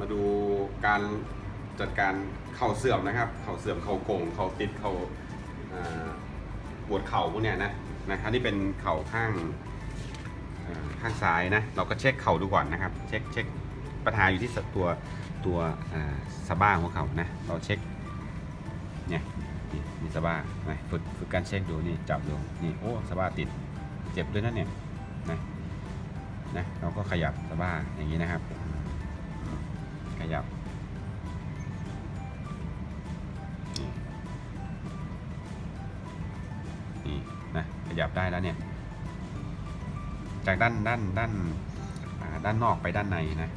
มาดูการจัดการเข่าเสื่อมนะครับ เข่าเสื่อมเข่าโก่งเข่าติดเข่าปวดเข่าพวกเนี้ยนะนะครับนี่เป็นเข่าข้างข้างซ้ายนะเราก็เช็คเข่าดูก่อนนะครับ เช็คเช็คปัญหาอยู่ที่ตัวตัวสะบ้าของเขานะเราเช็คเนี่ยมีสะบ้าฝึกฝึกการเช็คดูนี่จับดูนี่โอ้สะบ้าติดเจ็บด้วยนะเนี่ยนะนะเราก็ขยับสะบ้าอย่างนี้นะครับ ยับนี่นะขยับได้แล้วเนี่ย จากด้านด้านด้านด้านนอกไปด้านในนะ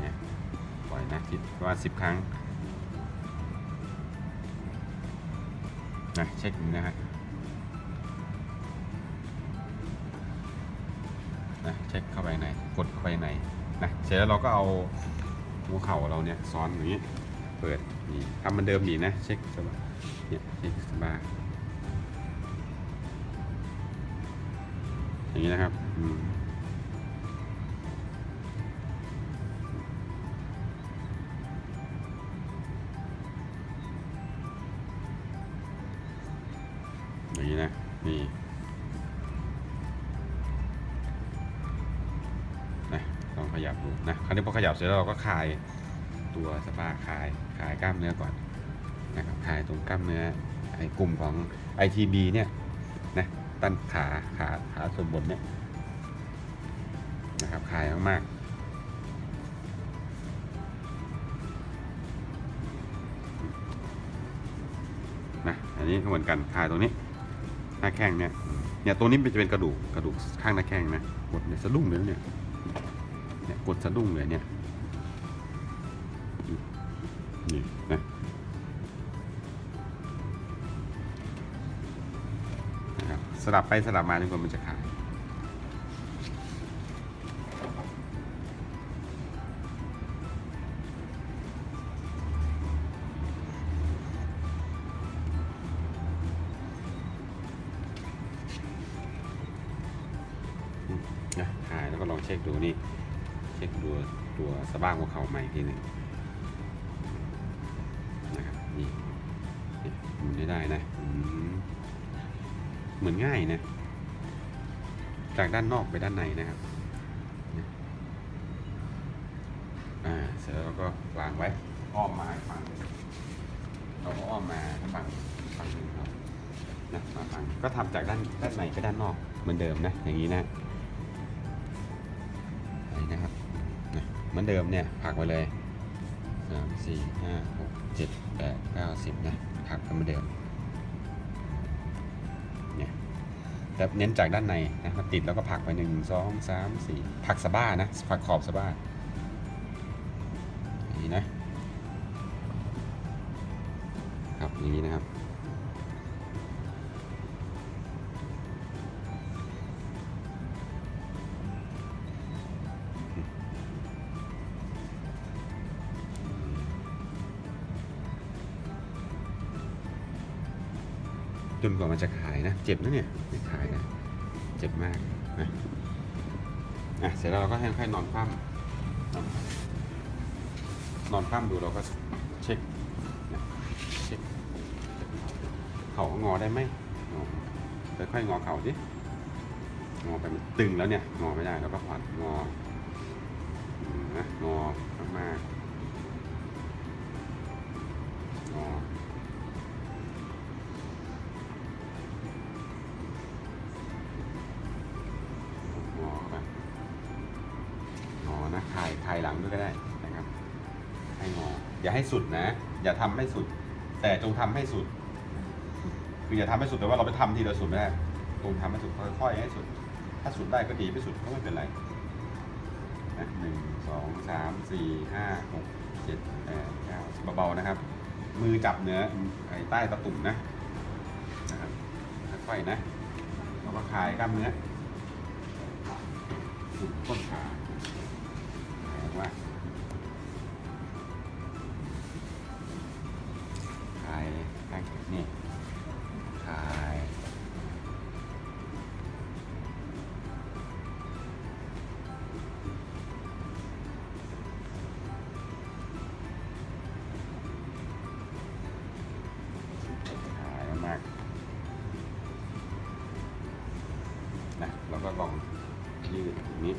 เนี่ยปล่อยนะคิดว่าสิบครั้งนะเช็คนะฮะ นะเช็คเข้าไปในกดเข้าไปในนะเสร็จแล้วเราก็เอาหัวเข่าเราเนี่ยซ้อนอย่างนี้เปิดนี่ทำมันเดิมอีนะเช็คสบายเนี่ยเช็คสบายอย่างนี้นะครับอืม ขยับดูนะคราวนี้พอขยับเสร็จแล้วเราก็คลายตัวสปาคลายคลายกล้ามเนื้อก่อนนะครับคลายตรงกล้ามเนื้อไอ้กลุ่มของ ITB เนี่ยนะต้นขาขาขาส่วนบนเนี่ยนะครับคลายมากๆนะอันนี้ก็เหมือนกันคลายตรงนี้หน้าแข้งเนี่ยเนี่ยตรงนี้มันจะเป็นกระดูกกระดูกข้างหน้าแข้งนะกดเนี่ยสะดุ้งเลยเนี่ย กดสะดุ้งเลยเนี่ยนี่นะนะครับสลับไปสลับมาจนกว่ามันจะขาดนะหายแล้วก็ลองเช็คดูนี่ เช็คดูตัวสะบ้างหัวเข่าใหม่ทีหนึ่งนะครับนี่หมุนได้ได้นะเหมือนง่ายนะ จากด้านนอกไปด้านในนะครับอ่าเสร็จแล้วเราก็วางไว้อ้อมมาฝั่งเราก็อ้อมมาฝั่งฝั่งหนึ่งครับนะมาฝั่งก็ทำจากด้านด้านในไปด้านนอกเหมือนเดิมนะ อย่างนี้นะนนี้นะครับ มือนเดิมเนี่ยผักไปเลยสามสี่ห้าหกเจ็ดแปดเก้าสิบนะผักกันเหมือนเดิมเนี่ยแต่เน้นจากด้านในนะมาติดแล้วก็ผักไปหนึ่งสองสามสี่ผักสะบ้านะผักขอบสะบ้านี้นะครับอย่างนี้นะครับ นกว่ามันจะขายนะ เจ็บนะเนี่ยไม่ขายนะ เจ็บมากนะอะเสร็จแล้วเราก็ให้ค่อยๆนอนคว่ำนอนคว่ำดูเราก็เช็คนะเช็คเข่างอได้ไหมงอค่อยๆงอเข่าดิงอไปมันตึงแล้วเนี่ยงอไม่ได้เราก็ผ่อนงออืมนะงอมากๆ วยก็ได้นะครับ ให้งอ อย่าให้สุดนะ อย่าทำให้สุด แต่จงทำให้สุด คืออย่าทำให้สุดแต่ว่าเราไปทำทีละสุดไม่ได้จงทำให้สุดค่อยๆให้สุด ถ้าสุดได้ก็ดีไม่สุดก็ไม่เป็นไรนะหนึ่งสองสามสี่ห้าหกเจ็ดแปดเก้าเบาๆนะครับ มือจับเนื้อไอ้ใต้ตะตุ่มนะนะครับค่อยๆนะแล้วก็คลายกล้ามเนื้อสุดต้นขา มากถ่ายเป้นี่ถ่ายถ่ายมากๆนะเราก็ลองยืดนิด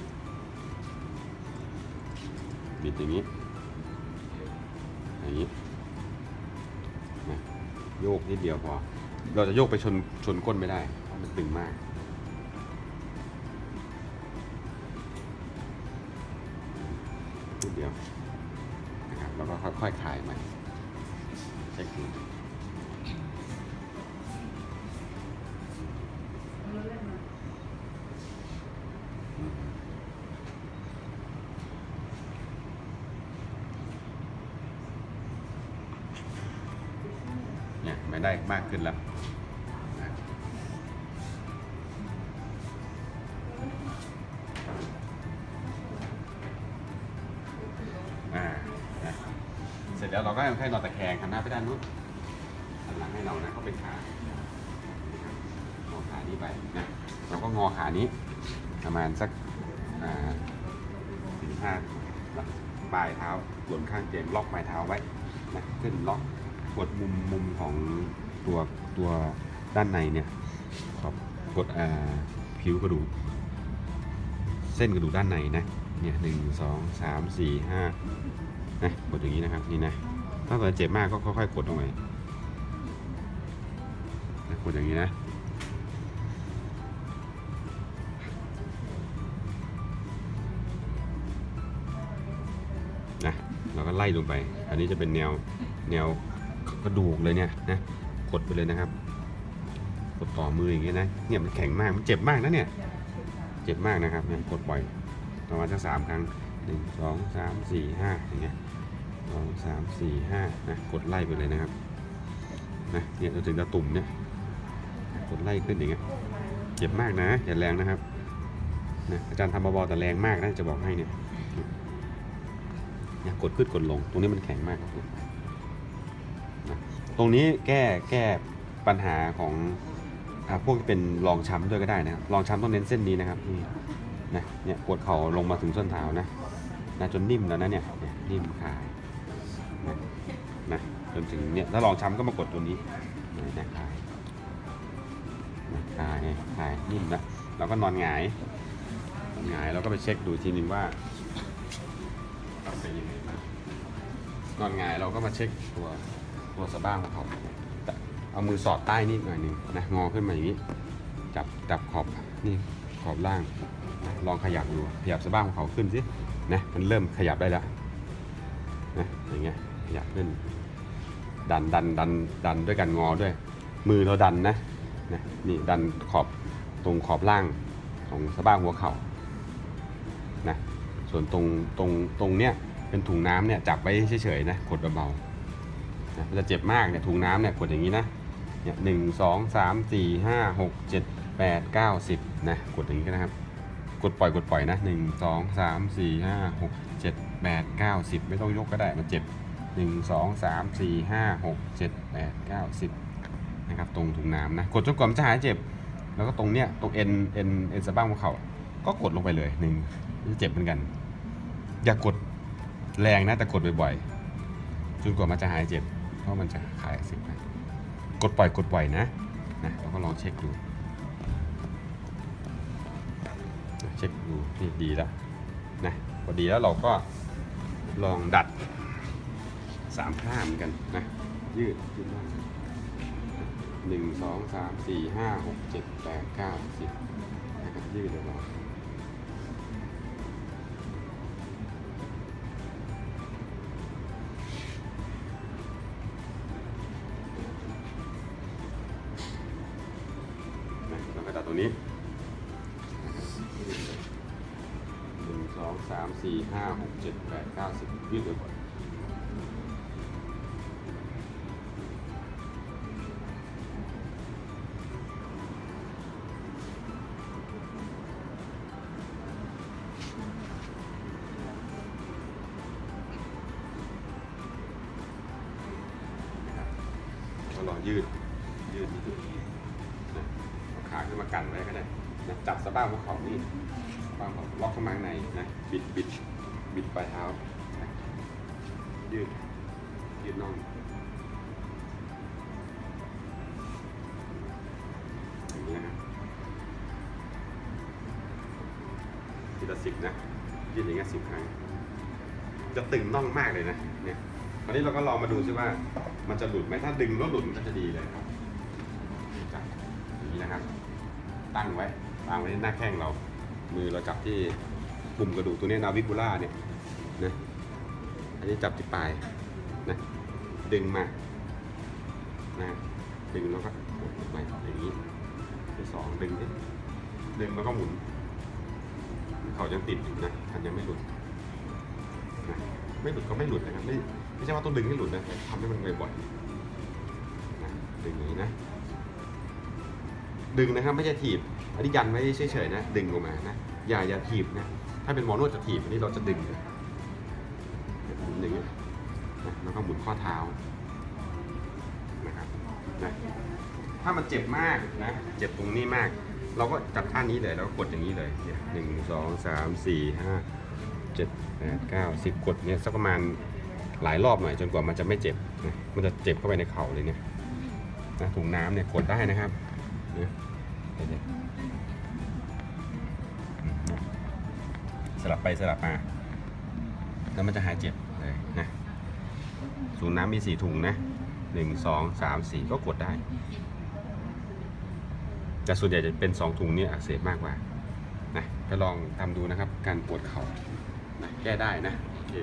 บิดอย่างนี้ อย่างนี้นะโยกนิดเดียวพอ เราจะโยกไปชนชนก้นไม่ได้เพราะมันตึงมากนิดเดียวนะครับแล้วก็ค่อยๆคลายมันเช็คดูอืมเนี่ยไมากขึ้นแล้วเสร็จแล้วเราก็ให้นอนตะแคงหันหน้าไปด้านนู้นหันหลังให้เรานะเขาเป็นขางอขานี้ไปนะเราก็งอขานี้ ประมาณสักสี่ห้าปลายเท้าหล่นข้างเตียงล็อกปลายเท้าไว้นะขึ้นล็อกกดมุมมุมของ ตัวตัวด้านในเนี่ยครับกดผิวกระดูกเส้นกระดูกด้านในนะเนี่ยหนึ่งสองสามสี่ห้านะกดอย่างนี้นะครับนี่นะถ้าเกิดเจ็บมากก็ค่อยๆกดลงไปนะกดอย่างนี้นะนะเราก็ไล่ลงไป อันนี้จะเป็นแนวแนวกระดูกเลยเนี่ยนะ กดไปเลยนะครับ กดต่อมืออย่างเงี้ยนะเนี่ยมันแข็งมากมันเจ็บมากนะเนี่ยเจ็บมากนะครับเนี่ยกดบ่อยประมาณสักสามครั้งหนึ่งสองสามสี่ห้าอย่างเงี้ยสองสามสี่ห้านะกดไล่ไปเลยนะครับนะเนี่ยจนถึงตะตุ่มเนี่ยกดไล่ขึ้นอย่างเงี้ยเจ็บมากนะอย่าแรงนะครับนะอาจารย์ทำเบาๆแต่แรงมากนะจะบอกให้เนี่ยนี่กดขึ้นกดลง ตรงนี้มันแข็งมากครับ ตรงนี้แก้แก้ปัญหาของอพวกที่เป็นรองช้ำด้วยก็ได้นะครับรองช้ำต้องเน้นเส้นนี้นะครับนี่นะเนี่ยปวดเข่าลงมาถึงส้นเท้านะนะจนนิ่มแล้วนะเนี่ยนิ่มคลายนะนะจนถึงเนี่ยถ้ารองช้ำก็มากดตัวนี้นะเนี่ยคลายนะคลายคลายนิ่มนะเราก็นอนหงายนอนหงายแล้วก็ไปเช็คดูทีนึงว่าเป็นยังไงบ้างนอนหงายเราก็มาเช็คตัว ตัวสะบ้างของเขาเอามือสอดใต้นิดหน่อยหนึ่งนะงอขึ้นมาอย่างนี้ จับจับขอบนี่ขอบล่างนะลองขยับดูขยับสะบ้างของเขาขึ้นสินะมันเริ่มขยับได้แล้วนะอย่างเงี้ยขยับขึ้น ดันดันดันดันด้วยกันงอด้วย มือเราดันนะนะนี่ดันขอบตรงขอบล่างของสะบ้างหัวเข่านะส่วนตรงตรงตรงเนี้ยเป็นถุงน้ำเนี่ยจับไว้เฉยๆนะกดเบาๆ นะมันจะเจ็บมากเนี่ยถุงน้ำเนี่ยกดอย่างนี้นะเนี่ยหนึ่งสองสามสี่ห้าหกเจ็ดแปดเก้าสิบนะกดอย่างนี้ก็นะครับ กดปล่อยกดปล่อยนะหนึ่งสองสามสี่ห้าหกเจ็ดแปดเก้าสิบไม่ต้องยกก็ได้มันเจ็บหนึ่งสองสามสี่ห้าหกเจ็ดแปดเก้าสิบนะครับตรงถุงน้ำนะกดจนกว่ามันจะหายเจ็บ แล้วก็ตรงเนี้ยตรงเอ็นเอ็นเอ็นสะบ้างหัวเข่าก็กดลงไปเลยหนึ่งจะเจ็บเหมือนกัน อย่ากดแรงนะแต่กดบ่อยๆจนกว่ามันจะหายเจ็บ เพราะมันจะขายสิบไปกดปล่อยกดปล่อยนะนะเราก็ลองเช็คดูเช็คดูนี่ดีแล้วนะพอดีแล้วเราก็ลองดัดสามข้ามกันนะยืดยืดบ้าหนึ่งสองสามสี่ห้าหกเจ็ดแปดเก้าสิบนะครับยืดเลย สี่ห้าหกเจ็ดแปดเก้าสิบยืดเลยก่อนเราลองยืด ยืดนิดนึงนะเอาขาขึ้นมากันไว้ก็ได้นะจับสะบ้างหัวเข่านี่ สะบ้างหัวเข่าล็อกเข้ามาข้างในนะบิดบิดบิดปลายเท้านะยืดยืดน่องอย่างนี้นะครับละสิบนะยืดอย่างเงี้ยสิบครั้ง จะตึงน่องมากเลยนะเนี่ยตอนนี้เราก็ลองมาดูซิว่า มันจะหลุดไหมถ้าดึงแล้วหลุดมันก็จะดีเลยครับอย่างนี้นะครับ ตั้งไว้วางไว้ที่หน้าแข้งเรา มือเราจับที่ปุ่มกระดูกตัวนี้นาวิบูล่าเนี่ยนะอันนี้จับที่ปลายนะดึงมานะดึงแล้วก็กดลงไปอย่างนี้ที่สองดึงที่ดึงแล้วก็หมุน เขายังติดอยู่นะมันยังไม่หลุดนะไม่หลุดก็ไม่หลุดนะครับไม่ไม่ใช่ว่าต้องดึงให้หลุดนะแต่ทำให้มันบ่อยๆนะดึงอย่างนี้นะ ดึงนะครับไม่ใช่ถีบ อันนี้ยันไว้เฉยๆนะ ดึงออกมานะ อย่าอย่าถีบนะ ถ้าเป็นหมอนวดจะถีบอันนี้เราจะดึงหนอย่งนะแล้วก็หมุนข้อเท้านะครับนะถ้ามันเจ็บมากนะ เจ็บตรงนี้มาก เราก็จับท่านี้เลยแล้วก็กดอย่างนี้เลยเนี่ยหนึ่งสองสามสี่ห้าเจ็ดแปดเก้าสิบกดเนี่ยสักประมาณหลายรอบหน่อยจนกว่ามันจะไม่เจ็บนะมันจะเจ็บเข้าไปในเข่าเลยเนี่ยนะถุงน้ำเนี่ยกดได้นะครับ นะเดี๋ยวสลับไปสลับมา แล้วมันจะหายเจ็บเลยนะถุงน้ำมีสี่ถุงนะหนึ่งสองสามสี่ก็กดได้ แต่ส่วนใหญ่จะเป็น2ถุงเนี่ยอักเสบมากกว่านะก็ลองทำดูนะครับ การปวดเข่านะแก้ได้นะโอเค